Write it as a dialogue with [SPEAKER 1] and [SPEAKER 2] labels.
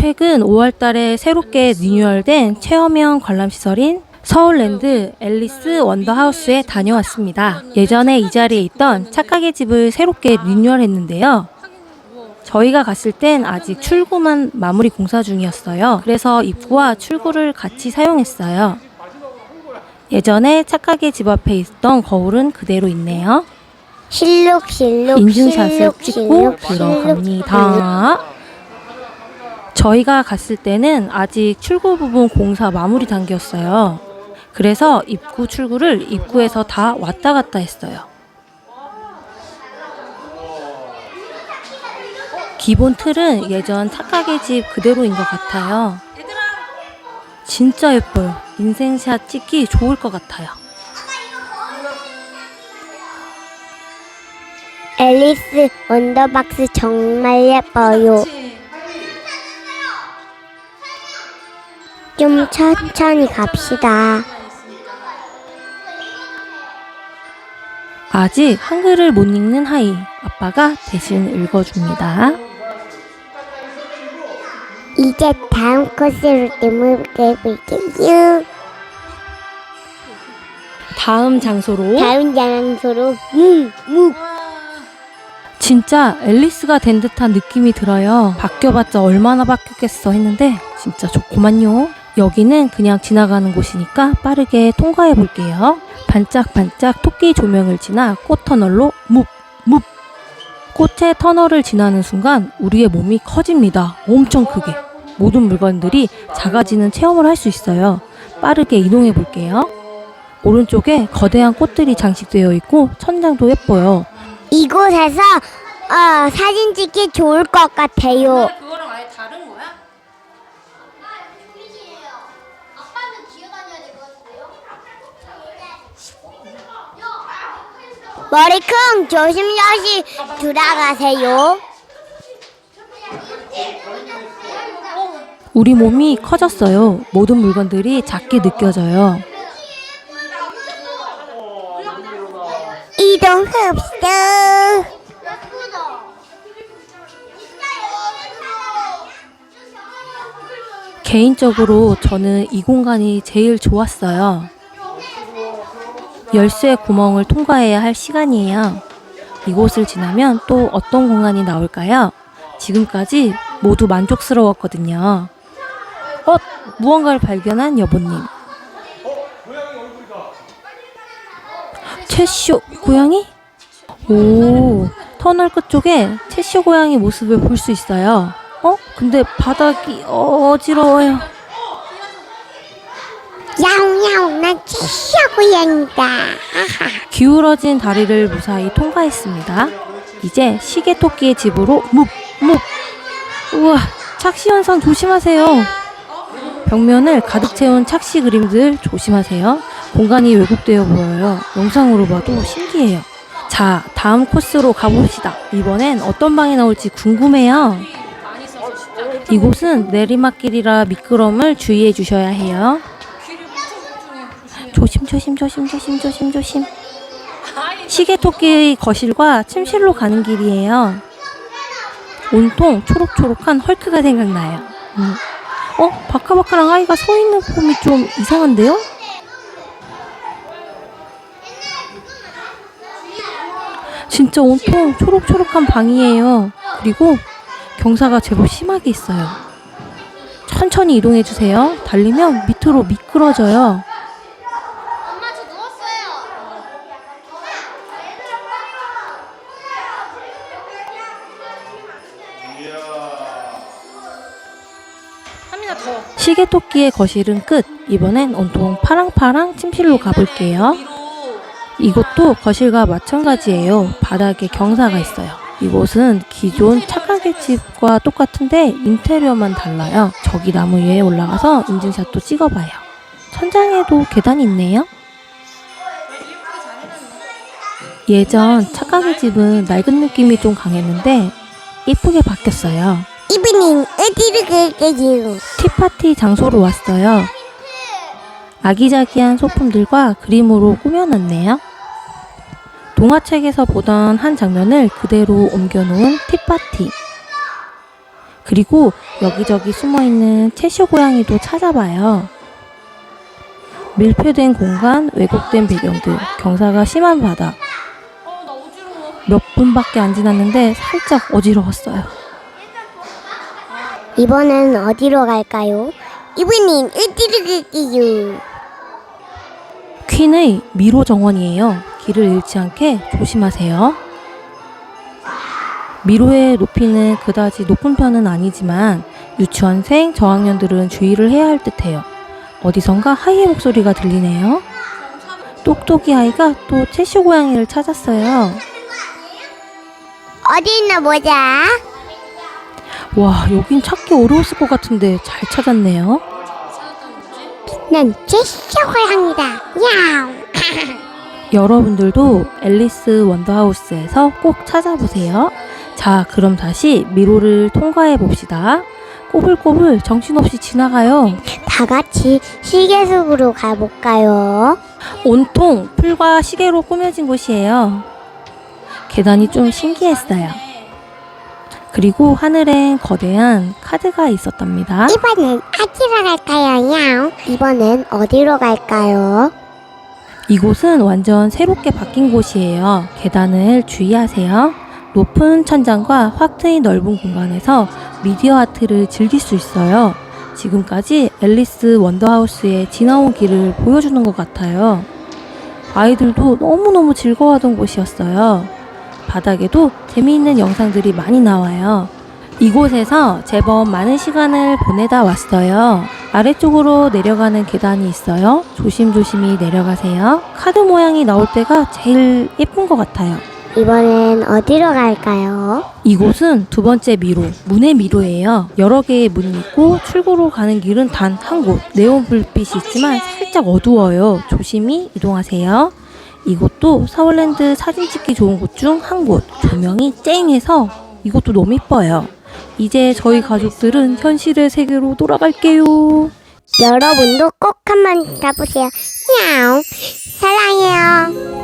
[SPEAKER 1] 최근 5월 달에 새롭게 리뉴얼된 체험형 관람시설인 서울랜드 앨리스 원더하우스에 다녀왔습니다. 예전에 이 자리에 있던 착각의 집을 새롭게 리뉴얼했는데요. 저희가 갔을 땐 아직 출구만 마무리 공사 중이었어요. 그래서 입구와 출구를 같이 사용했어요. 예전에 착각의 집 앞에 있던 거울은 그대로 있네요.
[SPEAKER 2] 실룩 실룩
[SPEAKER 1] 인증샷을
[SPEAKER 2] 실룩,
[SPEAKER 1] 찍고
[SPEAKER 2] 실룩, 실룩,
[SPEAKER 1] 들어갑니다. 저희가 갔을 때는 아직 출구 부분 공사 마무리 단계였어요. 그래서 입구 출구를 입구에서 다 왔다 갔다 했어요. 기본 틀은 예전 착각의 집 그대로인 것 같아요. 진짜 예뻐요. 인생샷 찍기 좋을 것 같아요.
[SPEAKER 2] 앨리스 원더박스 정말 예뻐요. 좀 천천히 갑시다.
[SPEAKER 1] 아직 한글을 못 읽는 하이 아빠가 대신 읽어줍니다.
[SPEAKER 2] 이제 다음 코스로 넘어가 볼게요.
[SPEAKER 1] 다음 장소로
[SPEAKER 2] 다음 장소로 묵 묵
[SPEAKER 1] 진짜 앨리스가 된 듯한 느낌이 들어요. 바뀌어봤자 얼마나 바뀌었겠어 했는데 진짜 좋구만요. 여기는 그냥 지나가는 곳이니까 빠르게 통과해 볼게요. 반짝반짝 토끼 조명을 지나 꽃 터널로 묵, 묵. 꽃의 터널을 지나는 순간 우리의 몸이 커집니다. 엄청 크게. 모든 물건들이 작아지는 체험을 할 수 있어요. 빠르게 이동해 볼게요. 오른쪽에 거대한 꽃들이 장식되어 있고 천장도 예뻐요.
[SPEAKER 2] 이곳에서 어, 사진 찍기 좋을 것 같아요. 머리 큰 조심조심 돌아가세요.
[SPEAKER 1] 우리 몸이 커졌어요. 모든 물건들이 작게 느껴져요.
[SPEAKER 2] 이동합시다.
[SPEAKER 1] 개인적으로 저는 이 공간이 제일 좋았어요. 열쇠 구멍을 통과해야 할 시간이에요. 이곳을 지나면 또 어떤 공간이 나올까요? 지금까지 모두 만족스러웠거든요. 어? 무언가를 발견한 여보님. 채쇼 고양이? 오, 터널 끝쪽에 채쇼 고양이 모습을 볼 수 있어요. 어? 근데 바닥이 어지러워요.
[SPEAKER 2] 야옹야옹 난 치샤 고양이다.
[SPEAKER 1] 기울어진 다리를 무사히 통과했습니다. 이제 시계 토끼의 집으로 묵, 묵. 우와, 착시 현상 조심하세요. 벽면을 가득 채운 착시 그림들 조심하세요. 공간이 왜곡되어 보여요. 영상으로 봐도 신기해요. 자, 다음 코스로 가봅시다. 이번엔 어떤 방이 나올지 궁금해요. 이곳은 내리막길이라 미끄럼을 주의해 주셔야 해요. 조심 조심 조심 조심 조심 조심. 시계 토끼의 거실과 침실로 가는 길이에요. 온통 초록초록한 헐크가 생각나요. 음. 어? 바카바카랑 아이가 서 있는 폼이 좀 이상한데요? 진짜 온통 초록초록한 방이에요. 그리고 경사가 제법 심하게 있어요. 천천히 이동해 주세요. 달리면 밑으로
[SPEAKER 2] 미끄러져요.
[SPEAKER 1] 시계 토끼의 거실은 끝. 이번엔 온통 파랑파랑 침실로 가볼게요. 이곳도 거실과 마찬가지예요. 바닥에 경사가 있어요. 이곳은 기존 착하게 집과 똑같은데 인테리어만 달라요. 저기 나무 위에 올라가서 인증샷도 찍어봐요. 천장에도 계단이 있네요. 예전 착하게 집은 낡은 느낌이 좀 강했는데 이쁘게 바뀌었어요.
[SPEAKER 2] 이브닝 어디로 갈까요?
[SPEAKER 1] 티파티 장소로 왔어요. 아기자기한 소품들과 그림으로 꾸며놨네요. 동화책에서 보던 한 장면을 그대로 옮겨놓은 티파티. 그리고 여기저기 숨어 있는 채쇼 고양이도 찾아봐요. 밀폐된 공간, 왜곡된 배경들, 경사가 심한 바다. 몇 분밖에 안 지났는데 살짝 어지러웠어요.
[SPEAKER 2] 이번엔 어디로 갈까요? 이번엔 어디로 갈까요?
[SPEAKER 1] 퀸의 미로 정원이에요. 길을 잃지 않게 조심하세요. 미로의 높이는 그다지 높은 편은 아니지만 유치원생 저학년들은 주의를 해야 할 듯해요. 어디선가 하이의 목소리가 들리네요. 똑똑이 아이가 또 채쇼 고양이를 찾았어요.
[SPEAKER 2] 어디 있나 보자.
[SPEAKER 1] 와, 여긴 찾기 어려웠을 것 같은데 잘 찾았네요.
[SPEAKER 2] 난 제시고양이다. 야옹.
[SPEAKER 1] 여러분들도 앨리스 원더하우스에서 꼭 찾아보세요. 자, 그럼 다시 미로를 통과해 봅시다. 꼬불꼬불 정신없이 지나가요.
[SPEAKER 2] 다 같이 시계 속으로 가볼까요?
[SPEAKER 1] 온통 풀과 시계로 꾸며진 곳이에요. 계단이 좀 신기했어요. 그리고 하늘엔 거대한 카드가 있었답니다.
[SPEAKER 2] 이번엔 어디로 갈까요? 야옹. 이번엔 어디로 갈까요?
[SPEAKER 1] 이곳은 완전 새롭게 바뀐 곳이에요. 계단을 주의하세요. 높은 천장과 확 트인 넓은 공간에서 미디어 아트를 즐길 수 있어요. 지금까지 앨리스 원더하우스에 지나온 길을 보여주는 것 같아요. 아이들도 너무너무 즐거워하던 곳이었어요. 바닥에도 재미있는 영상들이 많이 나와요. 이곳에서 제법 많은 시간을 보내다 왔어요. 아래쪽으로 내려가는 계단이 있어요. 조심조심히 내려가세요. 카드 모양이 나올 때가 제일 예쁜 것 같아요.
[SPEAKER 2] 이번엔 어디로 갈까요?
[SPEAKER 1] 이곳은 두 번째 미로, 문의 미로예요. 여러 개의 문이 있고 출구로 가는 길은 단 한 곳. 네온 불빛이 있지만 살짝 어두워요. 조심히 이동하세요. 이곳도 서울랜드 사진 찍기 좋은 곳 중 한 곳. 조명이 쨍해서 이것도 너무 이뻐요. 이제 저희 가족들은 현실의 세계로 돌아갈게요.
[SPEAKER 2] 여러분도 꼭 한번 가보세요. 야옹. 사랑해요.